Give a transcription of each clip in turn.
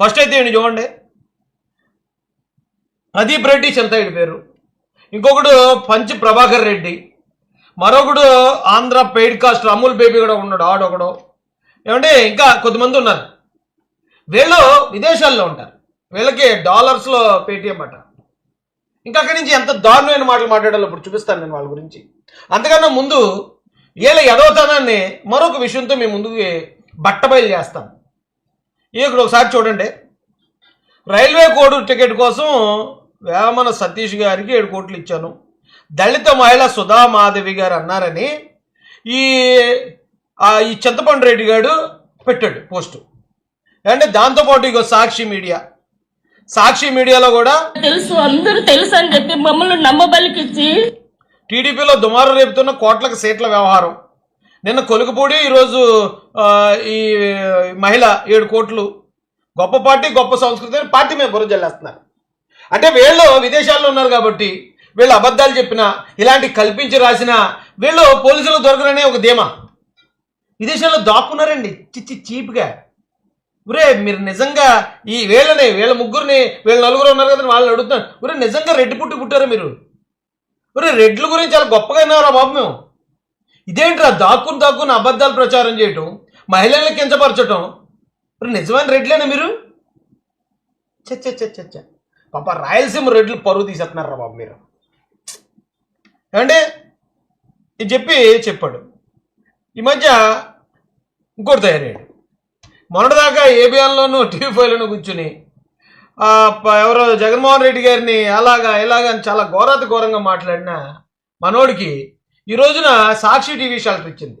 First అయితే ఈయన చూడండి. ప్రదీప్ రెడ్డి చింతయ్య పేరు. ఇంకొకడు పంచ్ ప్రభాకర్ రెడ్డి. మరొకడు Andhra paid cast Amul baby కూడా ఉన్నాడు ఆడొకడు ఏమంటే ఇంకా కొద్దిమంది ఉన్నారు. వీళ్ళు విదేశాల్లో ఉంటారు. వీళ్ళకి డాలర్స్లో పేటిఎం అట. ఇంకా అక్కడి నుంచి ఎంత దారుణమైన మాటలు మాట్లాడాలో ఇప్పుడు చూపిస్తాను నేను వాళ్ళ గురించి. అంతకన్నా ముందు వీళ్ళ ఎదవతనాన్ని మరొక విషయంతో మీ ముందుకు బట్టబయలు చేస్తాను. ఇక్కడ ఒకసారి చూడండి. రైల్వే కోడ్ టికెట్ కోసం వేమన సతీష్ గారికి ఏడు కోట్లు ఇచ్చాను. దళిత మహిళ సుధా మాధవి గారు అన్నారని ఈ ఈ చింతపండు రెడ్డి గారు పెట్టాడు పోస్టు. అంటే దాంతోపాటు ఇగో సాక్షి మీడియా. సాక్షి మీడియాలో కూడా తెలుసు అందరూ తెలుసు అని చెప్పి మమ్మల్ని నమ్మబలికిచ్చి టీడీపీలో దుమారం రేపుతున్న కోట్లకు సీట్ల వ్యవహారం. నిన్న కొలుకుపూడి ఈరోజు ఈ మహిళ ఏడు కోట్లు గొప్ప పార్టీ గొప్ప సంస్కృతి అని పార్టీ మీద బుర్ర జల్లేస్తున్నారు. అంటే వీళ్ళు విదేశాల్లో ఉన్నారు కాబట్టి వీళ్ళు అబద్ధాలు చెప్పినా ఇలాంటి కల్పించి రాసినా వీళ్ళు పోలీసులు దొరకరనే ఒక ధీమా. విదేశాల్లో దాక్కున్నారండి చిచ్చి చీప్గా. ఒరే మీరు నిజంగా ఈ వీళ్ళని వీళ్ళ ముగ్గురిని వీళ్ళ నలుగురు ఉన్నారు కదా వాళ్ళని అడుగుతున్నారు ఒరే నిజంగా రెడ్డి పుట్టి పుట్టారా మీరు? ఒరే రెడ్ల గురించి చాలా గొప్పగా విన్నారా బాబు మేము. ఇదేంట్రా దాక్కుని దాక్కుని అబద్ధాలు ప్రచారం చేయటం మహిళల్ని కించపరచటం? నిజమైన రెడ్లేనా మీరు? చచ్చ చచ్చ పాప రాయలసీమ రెడ్లు పరువు తీసేస్తున్నారా బాబు మీరు? అంటే ఇది చెప్పి చెప్పాడు. ఈ మధ్య ఇంకోటి తయారయ్యాడు. మొన్నటిదాకా ఏబిఎన్లోనూ టీవీ ఫైవ్లోనూ కూర్చుని ఎవరో జగన్మోహన్ రెడ్డి గారిని అలాగా ఇలాగా అని చాలా ఘోరాతి ఘోరంగా మాట్లాడిన మనోడికి ఈ రోజున సాక్షి టీవీ షెల్టర్ ఇచ్చింది.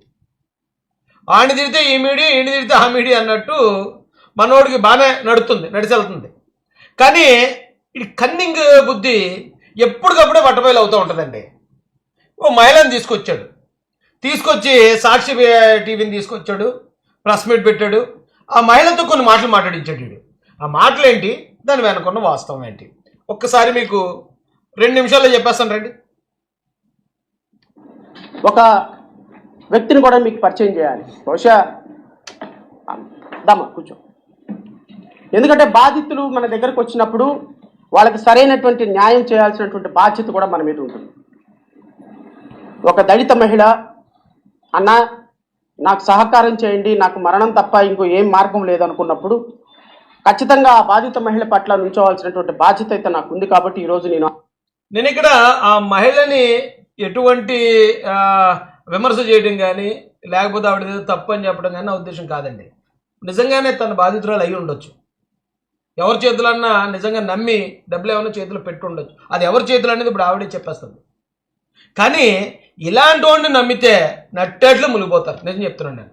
ఆయన తిరిగితే ఈ మీడియా ఈయన తిరిగితే ఆ మీడియా అన్నట్టు మనోడికి బాగానే నడుస్తుంది నడిచెళ్తుంది. కానీ ఇది కన్నింగ్ బుద్ధి ఎప్పటికప్పుడే బట్టబయలు అవుతూ ఉంటుందండి. ఓ మహిళను తీసుకొచ్చాడు. తీసుకొచ్చి సాక్షి టీవీని తీసుకొచ్చాడు ప్రెస్ మీట్ పెట్టాడు. ఆ మహిళతో కొన్ని మాటలు మాట్లాడించాడు వీడు ఆ మాటలు ఏంటి దాని వెనుకున్న వాస్తవం ఏంటి? ఒక్కసారి మీకు రెండు నిమిషాల్లో చెప్పేస్తాను రండి. ఒక వ్యక్తిని కూడా మీకు పరిచయం చేయాలి. బహుశా దమ్మా కూర్చో. ఎందుకంటే బాధితులు మన దగ్గరకు వచ్చినప్పుడు వాళ్ళకి సరైనటువంటి న్యాయం చేయాల్సినటువంటి బాధ్యత కూడా మన మీద ఉంటుంది. ఒక దళిత మహిళ అన్న నాకు సహకారం చేయండి నాకు మరణం తప్ప ఇంకో ఏం మార్గం లేదనుకున్నప్పుడు ఖచ్చితంగా ఆ బాధిత మహిళ పట్ల నుంచోవాల్సినటువంటి బాధ్యత అయితే నాకు ఉంది కాబట్టి ఈరోజు నేను నేను ఇక్కడ ఆ మహిళని ఎటువంటి విమర్శ చేయడం కానీ లేకపోతే ఆవిడ ఏదో తప్పు అని చెప్పడం కానీ నా ఉద్దేశం కాదండి. నిజంగానే తన బాధితురాలు అయి ఉండొచ్చు. ఎవరి చేతులన్నా నిజంగా నమ్మి డబ్బులు ఏమైనా చేతులు పెట్టి ఉండొచ్చు. అది ఎవరి చేతులు అనేది ఇప్పుడు ఆవిడే చెప్పేస్తుంది. కానీ ఇలాంటి వాడిని నమ్మితే నట్టేట్లు మునిగిపోతారు. నిజం చెప్తున్నాను నేను.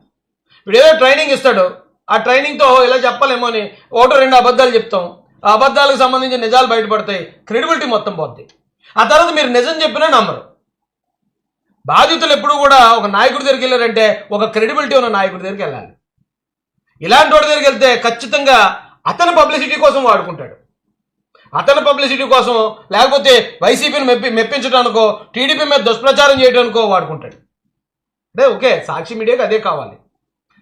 ఇప్పుడు ఏదో ట్రైనింగ్ ఇస్తాడు. ఆ ట్రైనింగ్తో ఇలా చెప్పలేమో అని ఒకటో రెండు అబద్ధాలు చెప్తాం. ఆ అబద్ధాలకు సంబంధించిన నిజాలు బయటపడతాయి. క్రెడిబిలిటీ మొత్తం పోద్ది. ఆ తర్వాత మీరు నిజం చెప్పినా నమ్మరు. బాధితులు ఎప్పుడు కూడా ఒక నాయకుడి దగ్గరికి వెళ్ళారంటే ఒక క్రెడిబిలిటీ ఉన్న నాయకుడి దగ్గరికి వెళ్ళాలి. ఇలాంటి వాడి దగ్గరికి వెళ్తే ఖచ్చితంగా అతని పబ్లిసిటీ కోసం వాడుకుంటాడు. అతని పబ్లిసిటీ కోసం లేకపోతే వైసీపీని మెప్పి మెప్పించడానికో టీడీపీ మీద దుష్ప్రచారం చేయడానికో వాడుకుంటాడు. అదే ఓకే సాక్షి మీడియాకి అదే కావాలి.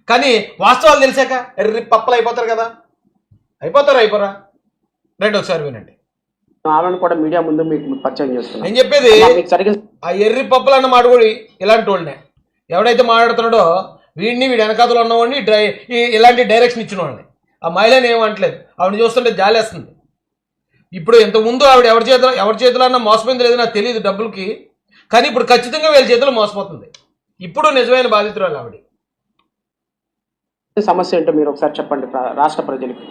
కానీ వాస్తవాలు తెలిసాక ఎర్రి పప్పలు అయిపోతారు కదా. అయిపోతారు అయిపోరా? రండి ఒకసారి వినండి. ఆమెను కూడా మీడియా ముందు మీకు పరిచయం చేస్తున్నాను నేను చెప్పేది ఆ ఎర్రి పప్పులు అన్న మాట కూడా ఇలాంటి వాళ్ళనే ఎవడైతే మాట్లాడుతున్నాడో వీడిని వీడి వెనకాతలు ఉన్నవాడిని డ్రై ఇలాంటి డైరెక్షన్ ఇచ్చిన వాడిని. ఆ మహిళని ఏమంటలేదు ఆవిడ చూస్తుంటే జాలేస్తుంది. ఇప్పుడు ఇంతకుముందు ఆవిడ ఎవరి చేతిలో ఎవరి చేతిలో అన్న మోసపోయింది లేదో నాకు తెలియదు డబ్బులకి. కానీ ఇప్పుడు ఖచ్చితంగా వీళ్ళ చేతిలో మోసపోతుంది. ఇప్పుడు నిజమైన బాధితురాలు ఆవిడ. సమస్య ఏంటో మీరు ఒకసారి చెప్పండి రాష్ట్ర ప్రజలకి.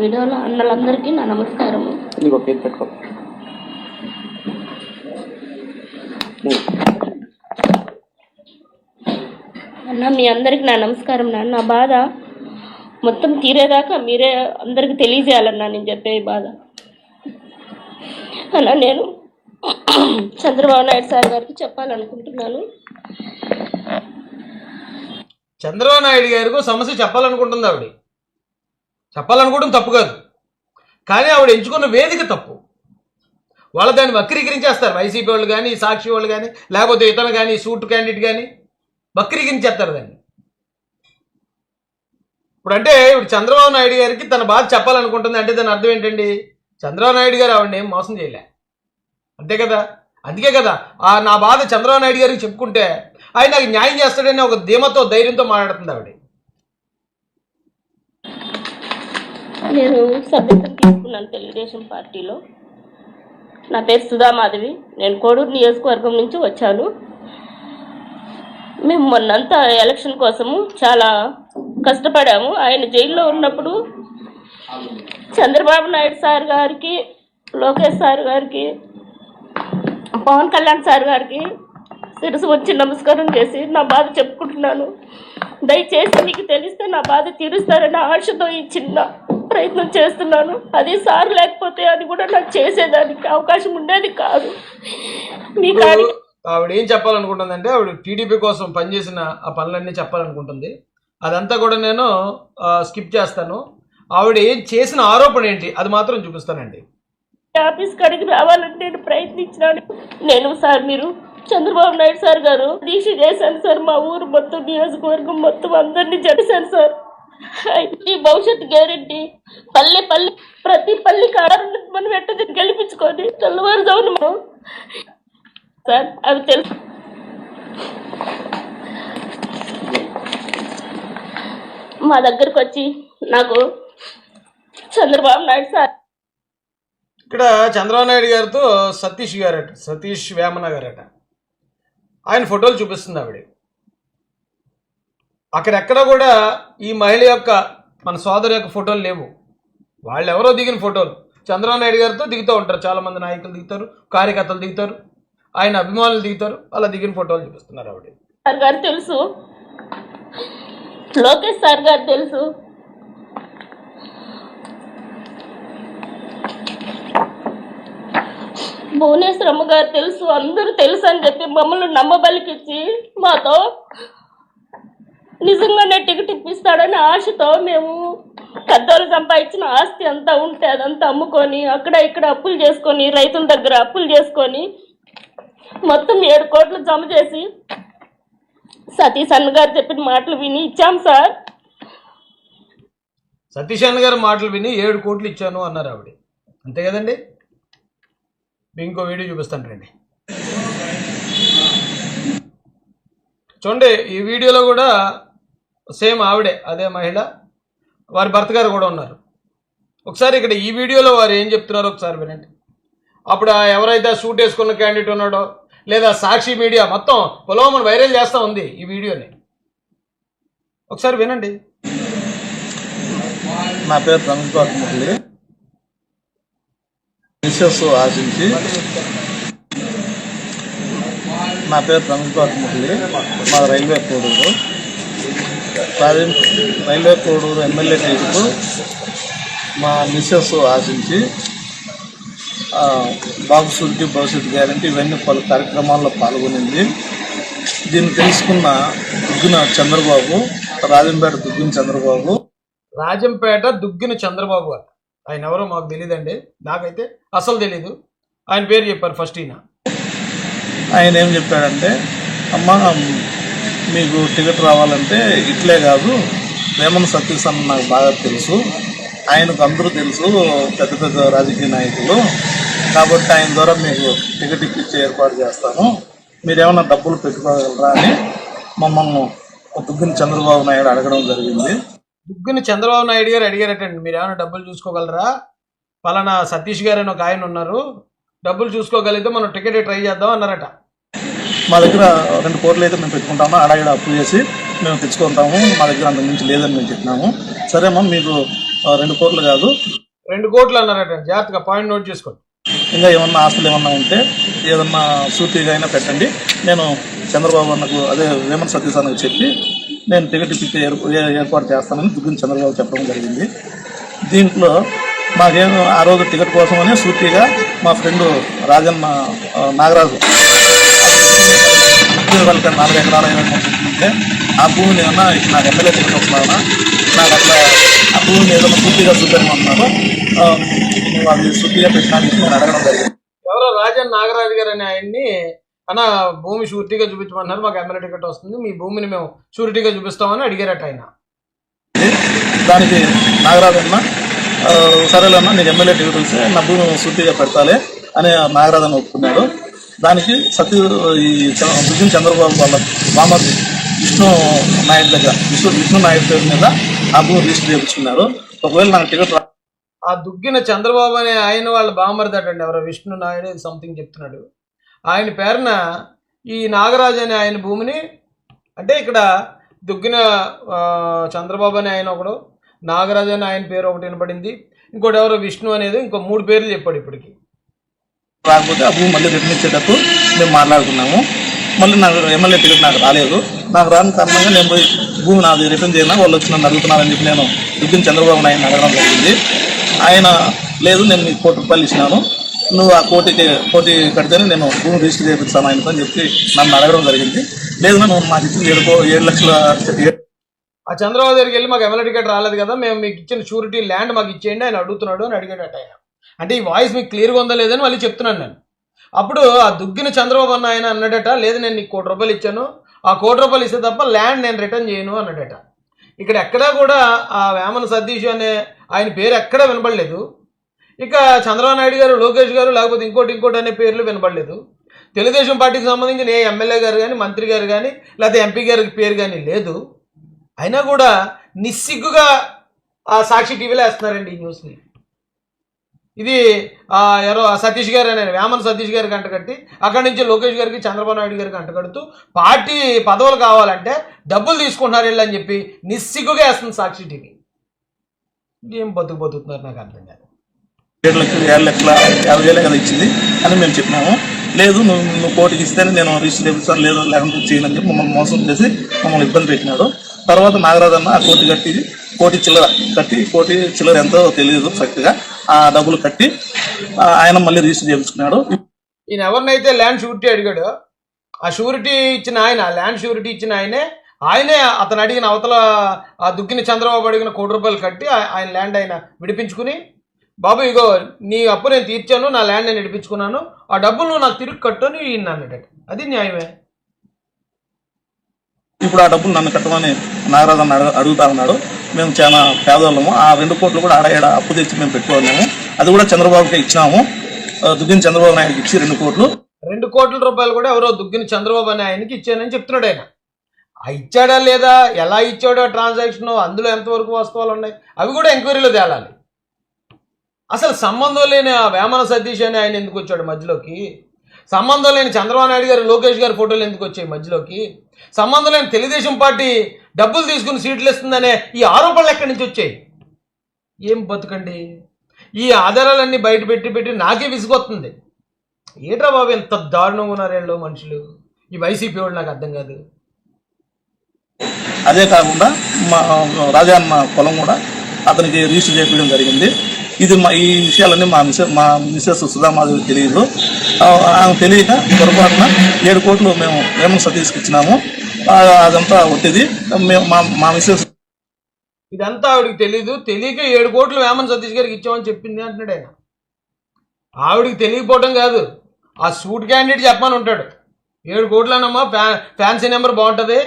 వీడియోలో అన్నలందరికీ నా నమస్కారము ఇదిగో పేరు పెట్టుకో. అన్న మీ అందరికి నా నమస్కారం నాన్న. నా బాధ మొత్తం తీరేదాకా మీరే అందరికి తెలియజేయాలన్నా నేను చెప్పే ఈ బాధ. అన్న నేను చంద్రబాబు నాయుడు సార్ గారికి చెప్పాలనుకుంటున్నాను. చంద్రబాబు నాయుడు గారికి సమస్య చెప్పాలనుకుంటుంది ఆవిడ. చెప్పాలనుకోవడం తప్పు కాదు. కానీ ఆవిడ ఎంచుకున్న వేదిక తప్పు. వాళ్ళు దాన్ని వక్రీకరించేస్తారు. వైసీపీ వాళ్ళు కానీ సాక్షి వాళ్ళు కానీ లేకపోతే ఇతను కానీ సూట్ క్యాండిడేట్ కానీ వక్రీకరించేస్తారు దాన్ని. ఇప్పుడు అంటే ఇప్పుడు చంద్రబాబు నాయుడు గారికి తన బాధ చెప్పాలనుకుంటుంది. అంటే దాని అర్థం ఏంటండి? చంద్రబాబు నాయుడు గారు ఆవిడని ఏం మోసం చేయలే. అంతే కదా? అందుకే కదా ఆ నా బాధ చంద్రబాబు నాయుడు గారికి చెప్పుకుంటే ఆయన నాకు న్యాయం చేస్తాడని ఒక ధీమతో ధైర్యంతో మాట్లాడుతుంది ఆవిడ. నేను సభ్యత్వం తీసుకున్నాను తెలుగుదేశం పార్టీలో. నా పేరు సుధామాధవి నేను కోడూరు నియోజకవర్గం నుంచి వచ్చాను. మేము మొన్నంతా ఎలక్షన్ కోసము చాలా కష్టపడాము. ఆయన జైల్లో ఉన్నప్పుడు చంద్రబాబు నాయుడు సార్ గారికి లోకేష్ సార్ గారికి పవన్ కళ్యాణ్ సార్ గారికి సిరసు వచ్చి నమస్కారం చేసి నా బాధ చెప్పుకుంటున్నాను. దయచేసి మీకు తెలిస్తే నా బాధ తీరుస్తారని ఆశతో ఈ చిన్న ప్రయత్నం చేస్తున్నాను. అది సార్ లేకపోతే అది కూడా నాకు చేసేదానికి అవకాశం ఉండేది కాదు. మీ కాడికి ఆవిడ ఏం చెప్పాలనుకుంటుందంటే ఆవిడ టీడీపీ కోసం పనిచేసిన ఆ పనులన్నీ చెప్పాలనుకుంటుంది. అదంతా కూడా నేను స్కిప్ చేస్తాను. ఆవిడ ఏం చేసిన ఆరోపణ ఏంటి? అది మాత్రం చూపిస్తానండి. ఆఫీస్ కాడికి రావాలని నేను ప్రయత్నించినాను. నేను సార్ మీరు చంద్రబాబు నాయుడు సార్ గారు దీక్ష చేశాను సార్ మా ఊరు మొత్తం నియోజకవర్గం మొత్తం అందరినీ జరిశాను సార్. ఈ భవిష్యత్ గ్యారెంటీ. పల్లె పల్లె ప్రతి పల్లె కారణం మనం ఎట్ట గెలిపించుకొని తెల్లవారుజామున మనం సార్ అవి తెలుసు. మా దగ్గరకు వచ్చి నాకు చంద్రబాబు నాయుడు సార్. ఇక్కడ చంద్రబాబు నాయుడు గారితో సతీష్ గారట సతీష్ వేమన గారట. ఆయన ఫోటోలు చూపిస్తుంది ఆవిడ. అక్కడెక్కడ కూడా ఈ మహిళ యొక్క మన సోదరు యొక్క ఫోటోలు లేవు. వాళ్ళు ఎవరో దిగిన ఫోటోలు. చంద్రబాబు నాయుడు గారితో దిగుతూ ఉంటారు. చాలామంది నాయకులు దిగుతారు కార్యకర్తలు దిగుతారు ఆయన అభిమానులు దిగుతారు అలా దిగిన ఫోటోలు చూపిస్తున్నారు ఆవిడ. సార్ గారు తెలుసు. లోకేష్ సార్ గారు తెలుసు. భువనేశ్వరమ్మ గారు తెలుసు. అందరూ తెలుసు అని చెప్పి మమ్మల్ని నమ్మబలికిచ్చి మాతో నిజంగానే టికెట్ ఇప్పిస్తాడని ఆశతో మేము పెద్దవాళ్ళు సంపాదించిన ఆస్తి అంతా ఉంటే అదంతా అమ్ముకొని అక్కడ ఇక్కడ అప్పులు చేసుకొని రైతుల దగ్గర అప్పులు చేసుకొని మొత్తం ఏడు కోట్లు జమ చేసి సతీష్ అన్న గారు చెప్పిన మాటలు విని ఇచ్చాం సార్. సతీష్ అన్న గారి మాటలు విని ఏడు కోట్లు ఇచ్చాను అన్నారు ఆవిడ. అంతే కదండి? ఇంకో వీడియో చూపిస్తాను రండి. చూడండి ఈ వీడియోలో కూడా సేమ్ ఆవిడే అదే మహిళ. వారి భర్త గారు కూడా ఉన్నారు. ఒకసారి ఇక్కడ ఈ వీడియోలో వారు ఏం చెప్తున్నారో ఒకసారి వినండి. అప్పుడు ఎవరైతే షూట్ సూట్ వేసుకున్న క్యాండిడేట్ ఉన్నాడో లేదా సాక్షి మీడియా మొత్తం పొలవమని వైరల్ చేస్తూ ఉంది ఈ వీడియోని. ఒకసారి వినండి. నా పేరు రమేష్ బాబు మిస్సెస్ ఆశించి. నా పేరు రమేష్ మా railway Koduru. Rajam railway Koduru MLA ticket మా మిస్సెస్ ఆశించి బాబు శుద్ధి భవిష్యత్ గ్యారంటీ ఇవన్నీ పలు కార్యక్రమాల్లో పాల్గొనింది. దీన్ని తెలుసుకున్న దుగ్గిన చంద్రబాబు రాజంపేట దుగ్గిన చంద్రబాబు. రాజంపేట దుగ్గిన చంద్రబాబు గారు. ఆయన ఎవరో మాకు తెలియదండి నాకైతే అసలు తెలీదు. ఆయన పేరు చెప్పారు ఫస్ట్ ఈయన. ఆయన ఏం చెప్పాడంటే అమ్మ మీకు టికెట్ రావాలంటే ఇట్లే కాదు వేమన సతీష్ అన్న నాకు బాగా తెలుసు. ఆయనకు అందరూ తెలుసు పెద్ద పెద్ద రాజకీయ నాయకులు. కాబట్టి ఆయన ద్వారా మీకు టికెట్ ఇప్పించే ఏర్పాటు చేస్తాను. మీరేమన్నా డబ్బులు పెట్టుకోగలరా అని మమ్మల్ని దుగ్గిన చంద్రబాబు నాయుడు అడగడం జరిగింది. దుగ్గిన చంద్రబాబు నాయుడు గారు అడిగారటండి మీరు ఏమైనా డబ్బులు చూసుకోగలరా? పలానా సతీష్ గారు అని ఒక ఆయన ఉన్నారు. డబ్బులు చూసుకోగలిగితే మనం టికెట్ ట్రై చేద్దాం అన్నారట. మా దగ్గర రెండు కోట్లు అయితే మేము పెట్టుకుంటాము. అడగడ అప్పు చేసి మేము తెచ్చుకుంటాము. మా దగ్గర అంత మించి లేదని మేము చెప్పినాము. సరేమ్మా మీకు ఆ, రెండు కోట్లు కాదు. రెండు కోట్లు అన్నారట. జాగ్రత్తగా పాయింట్ నోట్ చేసుకోండి. ఇంకా ఏమన్నా ఆస్తులు ఏమన్నా ఉంటే ఏదన్నా సూటిగా అయినా పెట్టండి. నేను చంద్రబాబు అన్నకు అదే వేమన్ సతీష్ అన్నకు చెప్పి నేను టికెట్ ఇప్పించే ఏర్పాటు చేస్తానని దుగ్గిన చంద్రబాబు చెప్పడం జరిగింది. దీంట్లో మాకేం ఆ రోజు టికెట్ కోసమని సూటిగా మా ఫ్రెండ్ రాజన్న ఆ, నాగరాజు ఉద్యోగాలకి నాలుగు ఎకరాల ఉంటే ఆ భూమిని ఏమన్నా నాకు ఎమ్మెల్యే వస్తున్నానా నాకు అట్లా ఆ భూమిని ఏదైనా ఆ, నువ్వు అది శుద్ధిగా పెట్టడానికి నేను అడగడం జరిగింది. ఎవరో రాజన్ నాగరాజు గారు అనే ఆయన్ని అన్న భూమి షూరిటీగా చూపించమన్నారు మాకు ఎమ్మెల్యే టికెట్ వస్తుంది మీ భూమిని మేము షూరిటీగా చూపిస్తామని అడిగారట ఆయన. దానికి నాగరాజన్న ఆ, సరేలేమ్మా నీకు ఎమ్మెల్యే టికెట్ వస్తే నా భూమి శుద్ధిగా పెడతాలే అని నాగరాజన్న ఒప్పుకున్నాడు. దానికి సత్య ఈ చ- చంద్రబాబు వాళ్ళ బామర్ది విష్ణు నాయుడు దగ్గర విష్ణు విష్ణు నాయుడు పేరు మీద ఆ భూమి రిజిస్టర్ చేయించుకున్నారు. ఒకవేళ నాకు టికెట్ ఆ దుగ్గిన చంద్రబాబు అనే ఆయన వాళ్ళ బామర్దటండి ఎవరో విష్ణు నాయుడు సంథింగ్ చెప్తున్నాడు. ఆయన పేరున ఈ నాగరాజు అనే ఆయన భూమిని అంటే ఇక్కడ దుగ్గిన చంద్రబాబు అనే ఆయన ఒకడు నాగరాజు అనే ఆయన పేరు ఒకటి వినపడింది. ఇంకోటి ఎవరో విష్ణు అనేది ఇంకో మూడు పేర్లు చెప్పాడు ఇప్పటికి. రాకపోతే ఆ భూమి మళ్ళీ రిటర్న్ ఇచ్చేటట్టు మేము మాట్లాడుకున్నాము. మళ్ళీ నాకు ఎమ్మెల్యే టికెట్ నాకు రాలేదు. నాకు రాని కారణంగా నేను పోయి భూమి నాది రిటర్న్ చేయను వాళ్ళు వచ్చి నన్ను అడుగుతున్నారని చెప్పి నేను దుగ్గిన చంద్రబాబు నాయుడు అడగడం జరిగింది. ఆయన లేదు నేను మీకు కోటి రూపాయలు ఇచ్చినాను. నువ్వు ఆ కోటికి కోటి కడితేనే నేను భూమి రిజిస్టర్ చేపిస్తాను ఆయనతో అని చెప్పి నన్ను అడగడం జరిగింది. లేదు నువ్వు మాకు ఇచ్చింది ఏడు ఏడు లక్షల ఆ చంద్రబాబు దగ్గరికి వెళ్ళి మాకు ఎమ్మెల్యే టికెట్ రాలేదు కదా మేము మీకు ఇచ్చిన షూరిటీ ల్యాండ్ మాకు ఇచ్చేయండి ఆయన అడుగుతున్నాడు అని అడిగాడట ఆయన. అంటే ఈ వాయిస్ మీకు క్లియర్గా ఉందా లేదని మళ్ళీ చెప్తున్నాను నేను. అప్పుడు ఆ దుగ్గిన చంద్రబాబు అన్న ఆయన అన్నాడట లేదు నేను నీకు కోటి రూపాయలు ఇచ్చాను ఆ కోటి రూపాయలు ఇస్తే తప్ప ల్యాండ్ నేను రిటర్న్ చేయను అన్నాడట. ఇక్కడ ఎక్కడా కూడా ఆ వేమన సతీష్ అనే ఆయన పేరు ఎక్కడా వినపడలేదు ఇక చంద్రబాబు నాయుడు గారు లోకేష్ గారు లేకపోతే ఇంకోటి ఇంకోటి అనే పేర్లు వినపడలేదు తెలుగుదేశం పార్టీకి సంబంధించిన ఏ ఎమ్మెల్యే గారు కానీ మంత్రి గారు కానీ లేకపోతే ఎంపీ గారి పేరు కానీ లేదు. అయినా కూడా నిస్సిగ్గుగా ఆ సాక్షి టీవీలో వేస్తున్నారండి ఈ న్యూస్ని. ఇది ఎవరో సతీష్ గారు అనే వేమన సతీష్ గారికి అంటగట్టి అక్కడి నుంచి లోకేష్ గారికి చంద్రబాబు నాయుడు గారికి అంటగడుతూ పార్టీ పదవులు కావాలంటే డబ్బులు తీసుకుంటున్నారు వీళ్ళని చెప్పి నిస్సిగ్గుగా వేస్తుంది సాక్షి టీవీ. ఏం బతుకు బతుకుతున్నారు నాకు అర్థం కాదు. ఏడు లక్షలు ఏడు లక్షల యాభై వేలే కదా ఇచ్చింది అని మేము చెప్పినాము. లేదు నువ్వు నువ్వు కోటికి ఇస్తేనే నేను రిజిస్టర్ చేపిస్తాను లేదు లేకుండా చేయనని చెప్పి మమ్మల్ని మోసం చేసి మమ్మల్ని ఇబ్బంది పెట్టినాడు. తర్వాత నాగరాజు అన్న ఆ కోటి కట్టి కోటి చిల్లర కట్టి కోటి చిల్లర ఎంతో తెలియదు కరెక్ట్గా ఆ డబ్బులు కట్టి ఆయన మళ్ళీ రిజిస్టర్ చేయించుకున్నాడు. ఈయన ఎవరినైతే ల్యాండ్ షూరిటీ అడిగాడో ఆ షూరిటీ ఇచ్చిన ఆయన ల్యాండ్ షూరిటీ ఇచ్చిన ఆయనే ఆయనే అతను అడిగిన అవతల ఆ దుగ్గిన చంద్రబాబు అడిగిన కోటి రూపాయలు కట్టి ఆయన ల్యాండ్ ఆయన విడిపించుకుని బాబు ఇగో నీ అప్పు నేను తీర్చాను నా ల్యాండ్ నేను విడిపించుకున్నాను ఆ డబ్బులు నాకు తిరిగి కట్టు అని ఈయన అన్నాడట అది న్యాయమే. ఇప్పుడు ఆ డబ్బులు నన్ను కట్టమని నాగరాజు అన్న అడుగు- అడుగుతా ఉన్నాడు. మేము చాలా పేదవాళ్ళము. ఆ రెండు కోట్లు కూడా ఆడ అప్పు తెచ్చి మేము పెట్టుకున్నాము. అది కూడా చంద్రబాబుకి ఇచ్చినాము. దుగ్గిన చంద్రబాబు నాయుడికి ఇచ్చి రెండు కోట్లు. రెండు కోట్ల రూపాయలు కూడా ఎవరో దుగ్గిన చంద్రబాబు అనే ఇచ్చానని చెప్తున్నాడు ఆయన. ఆ ఇచ్చాడా లేదా? ఎలా ఇచ్చాడో ట్రాన్సాక్షన్? అందులో ఎంతవరకు వాస్తవాలు ఉన్నాయి? అవి కూడా ఎంక్వైరీలో తేలాలి. అసలు సంబంధం లేని ఆ వేమన సతీష్ అని ఆయన ఎందుకు వచ్చాడు మధ్యలోకి? సంబంధం లేని చంద్రబాబు నాయుడు గారు లోకేష్ గారి ఫోటోలు ఎందుకు వచ్చాయి మధ్యలోకి? సంబంధం లేని తెలుగుదేశం పార్టీ డబ్బులు తీసుకుని సీట్లు ఇస్తుందనే ఈ ఆరోపణలు ఎక్కడి నుంచి వచ్చాయి? ఏం బతుకండి? ఈ ఆధారాలన్నీ బయట పెట్టి పెట్టి నాకే విసుగొస్తుంది. ఏట్రా బాబు ఎంత దారుణంగా ఉన్నారు మనుషులు? ఈ వైసీపీ వాళ్ళు నాకు అర్థం కాదు. అదే కాకుండా మా రాజా పొలం కూడా అతనికి రిజిస్టర్ చేయించడం జరిగింది. ఇది మా ఈ విషయాలన్నీ మా మిసెస్ మా మిసెస్ సుధామాధవి తెలియదు. ఆమె తెలియక పొరపాటున ఏడు కోట్లు మేము వేమన్ సతీష్కి ఇచ్చినాము. అదంతా ఒట్టిది. మేము మా మా మిసెస్ ఇదంతా ఆవిడకి తెలీదు. తెలియక ఏడు కోట్లు వేమన్ సతీష్ గారికి ఇచ్చామని చెప్పింది అంటున్నాడు ఆయన. ఆవిడికి తెలియకపోవడం కాదు. ఆ సూట్ క్యాండిడేట్ చెప్పమని ఉంటాడు. ఏడు కోట్లనమ్మా ఫ్యా ఫ్యాన్సీ నెంబర్ బాగుంటుంది.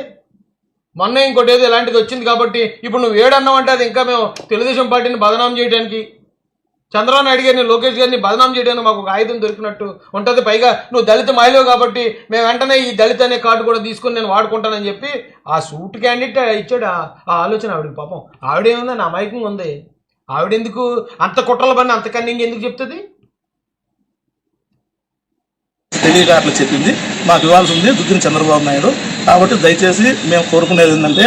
మొన్న ఇంకోటి ఏదో ఇలాంటిది వచ్చింది కాబట్టి ఇప్పుడు నువ్వు ఏడు అన్నావంటే అది ఇంకా మేము తెలుగుదేశం పార్టీని బదనాం చేయడానికి చంద్రబాబు నాయుడు గారిని లోకేష్ గారిని బదనాం చేయడానికి మాకు ఒక ఆయుధం దొరికినట్టు ఉంటుంది. పైగా నువ్వు దళిత మహిళ కాబట్టి మేము వెంటనే ఈ దళిత అనే కార్డు కూడా తీసుకుని నేను వాడుకుంటానని చెప్పి ఆ సూట్ క్యాండిడేట్ ఇచ్చాడు. ఆ ఆలోచన ఆవిడకి పాపం. ఆవిడేముంది నా మైకం ఉంది. ఆవిడెందుకు అంత కుట్రల పని అంత కన్నింగ్ ఎందుకు చెప్తుంది? తెలియక అట్లా చెప్పింది. మాకు ఇవ్వాల్సి ఉంది. దుగ్గిన చంద్రబాబు నాయుడు. కాబట్టి దయచేసి మేము కోరుకునేది ఏంటంటే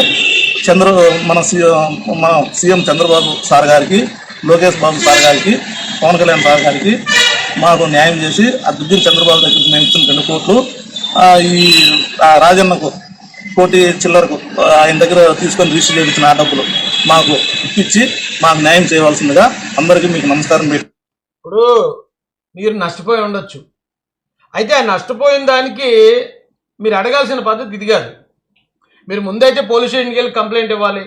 చంద్ర మన సీఎం మన సీఎం చంద్రబాబు సార్ గారికి లోకేష్ బాబు సార్ గారికి పవన్ కళ్యాణ్ సార్ గారికి మాకు న్యాయం చేసి ఆ దుగ్గిన చంద్రబాబు దగ్గరికి మేము ఇచ్చిన రెండు కోట్లు ఈ రాజన్నకు కోటి చిల్లరకు ఆయన దగ్గర తీసుకొని రిజిస్టర్ చేయించిన ఆ డబ్బులు మాకు ఇప్పించి మాకు న్యాయం చేయవలసిందిగా అందరికీ మీకు నమస్కారం పెట్టి ఇప్పుడు మీరు నష్టపోయి ఉండొచ్చు. అయితే ఆ నష్టపోయిన దానికి మీరు అడగాల్సిన పద్ధతి ఇది కాదు. మీరు ముందైతే పోలీస్ స్టేషన్కి వెళ్ళి కంప్లైంట్ ఇవ్వాలి.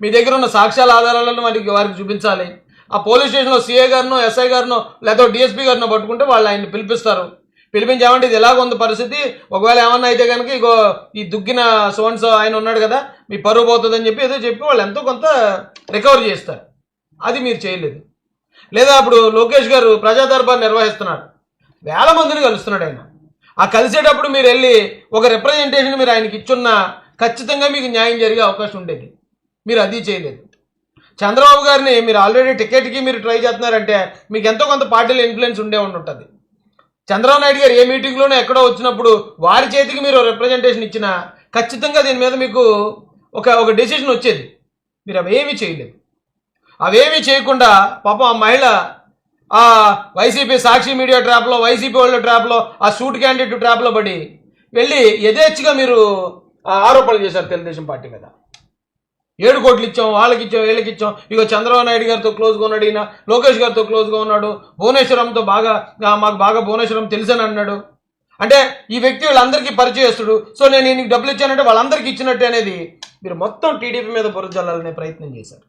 మీ దగ్గర ఉన్న సాక్ష్యాల ఆధారాలను వారికి వారికి చూపించాలి. ఆ పోలీస్ స్టేషన్లో సీఏ గారినో ఎస్ఐ గారినో లేకపోతే డిఎస్పీ గారినో పట్టుకుంటే వాళ్ళు ఆయన్ని పిలిపిస్తారు. పిలిపించామంటే ఇది ఎలాగ ఉంది పరిస్థితి. ఒకవేళ ఏమన్నా అయితే కనుక ఇగో ఈ దుగ్గిన సోన్స్ ఆయన ఉన్నాడు కదా మీ పరువు పోతుందని చెప్పి ఏదో చెప్పి వాళ్ళు ఎంతో కొంత రికవర్ చేస్తారు. అది మీరు చేయలేదు. లేదా అప్పుడు లోకేష్ గారు ప్రజా దర్బార్ నిర్వహిస్తున్నారు. వేల మందిని కలుస్తున్నాడు ఆయన. ఆ కలిసేటప్పుడు మీరు వెళ్ళి ఒక రిప్రజెంటేషన్ మీరు ఆయనకి ఇచ్చున్నా ఖచ్చితంగా మీకు న్యాయం జరిగే అవకాశం ఉండేది. మీరు అది చేయలేదు. చంద్రబాబు గారిని మీరు ఆల్రెడీ టికెట్కి మీరు ట్రై చేస్తున్నారంటే మీకు ఎంతో కొంత పార్టీలో ఇన్ఫ్లుయెన్స్ ఉండే ఉంటుంది చంద్రబాబు నాయుడు గారు ఏ మీటింగ్లోనూ ఎక్కడో వచ్చినప్పుడు వారి చేతికి మీరు రిప్రజెంటేషన్ ఇచ్చినా ఖచ్చితంగా దీని మీద మీకు ఒక ఒక డెసిషన్ వచ్చేది. మీరు అవేమీ చేయలేదు. అవేమీ చేయకుండా పాపం ఆ మహిళ ఆ వైసీపీ సాక్షి మీడియా ట్రాప్లో వైసీపీ వాళ్ళ ట్రాప్లో ఆ సూట్ క్యాండిడేట్ ట్రాప్లో పడి వెళ్ళి యథేచ్ఛగా మీరు ఆ, ఆరోపణలు చేశారు తెలుగుదేశం పార్టీ మీద. ఏడు కోట్లు ఇచ్చాం వాళ్ళకి ఇచ్చాం వీళ్ళకి ఇచ్చాం ఇగో చంద్రబాబు నాయుడు గారితో క్లోజ్గా ఉన్నాడు ఈయన లోకేష్ గారితో క్లోజ్గా ఉన్నాడు. భువనేశ్వరంతో బాగా మాకు బాగా భువనేశ్వరం తెలుసని అన్నాడు. అంటే ఈ వ్యక్తి వీళ్ళందరికీ పరిచయస్తుడు సో నేను ఈయనకి డబ్బులు ఇచ్చానంటే వాళ్ళందరికీ ఇచ్చినట్టు అనేది మీరు మొత్తం టీడీపీ మీద బురద జల్లాలనే ప్రయత్నం చేశారు.